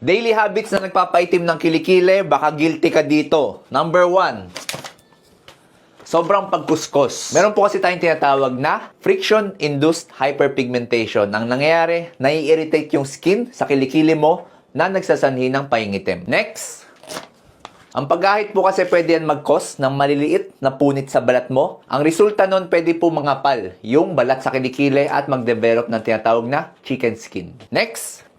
Daily habits na nagpapaitim ng kilikili, baka guilty ka dito. Number one, sobrang pagkuskos. Meron po kasi tayong tinatawag na friction-induced hyperpigmentation. Ang nangyayari, nai-irritate yung skin sa kilikili mo na nagsasanhi ng paingitim. Next, ang paghahit po kasi pwede yan mag-cause ng maliliit na punit sa balat mo. Ang resulta nun pwede po mangapal yung balat sa kilikili at mag-develop ng tinatawag na chicken skin. Next,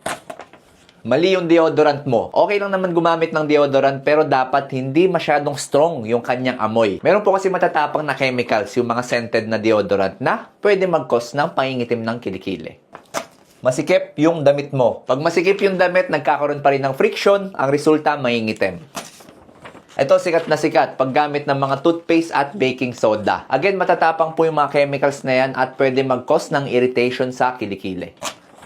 Mali yung deodorant mo. Okay lang naman gumamit ng deodorant pero dapat hindi masyadong strong yung kanyang amoy. Meron po kasi matatapang na chemicals yung mga scented na deodorant na pwede mag-cause ng pangingitim ng kilikili. Masikip yung damit mo. Pag masikip yung damit, nagkakaroon pa rin ng friction, ang resulta maingitim. Ito sikat na sikat paggamit ng mga toothpaste at baking soda. Again, matatapang po yung mga chemicals na yan at pwede mag-cause ng irritation sa kilikili.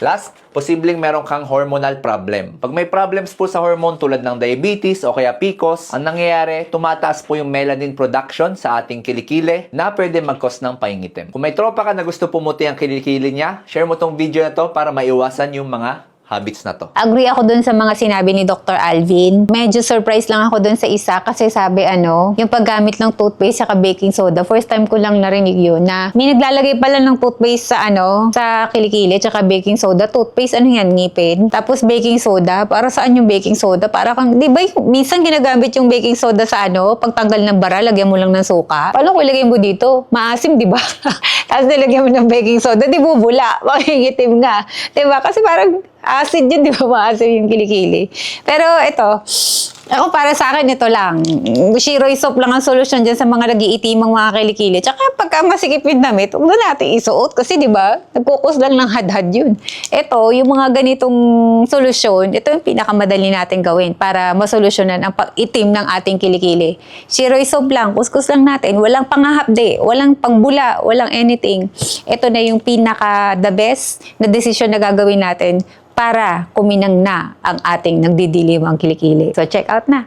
Last, posibleng meron kang hormonal problem. Pag may problems po sa hormone tulad ng diabetes o kaya PCOS, ang nangyayari, tumataas po yung melanin production sa ating kilikili na pwede mag-cause ng paingitim. Kung may tropa ka na gusto pumuti ang kilikili niya, share mo tong video na to para maiwasan yung mga habits na to. Agree ako dun sa mga sinabi ni Dr. Alvin. Medyo surprise lang ako dun sa isa kasi sabi ano, yung paggamit ng toothpaste sa baking soda. First time ko lang narinig yun na may naglalagay pala ng toothpaste sa ano, sa kilikili tsaka baking soda. Toothpaste, ano yan, ngipin. Tapos baking soda. Para saan yung baking soda? Para kang, di ba yung- minsan ginagamit yung baking soda sa ano, pagtanggal ng bara, lagyan mo lang ng suka. Paano ko ilagay mo dito? Maasim, di ba? Tapos nilagyan mo ng baking soda, di bubula. Makingitim nga. Di ba? Kasi parang acid yun, di ba? Maasim yung kilikili. Pero ito, ako para sa akin, ito lang. Shiroy soap lang ang solusyon dyan sa mga nagiitimang mga kilikili. Tsaka pagka masikip yung damit, huwag na natin isuot. Kasi di ba, nagkukos lang ng hadhad yun. Ito, yung mga ganitong solusyon, ito yung pinakamadali natin gawin para masolusyonan ang pag-itim ng ating kilikili. Shiroy soap lang, kuskus lang natin. Walang pangahapde, walang pangbula, walang anything. Ito na yung pinaka the best na desisyon na gagawin natin para kuminang na ang ating nagdidilim ang kilikili. So check out na.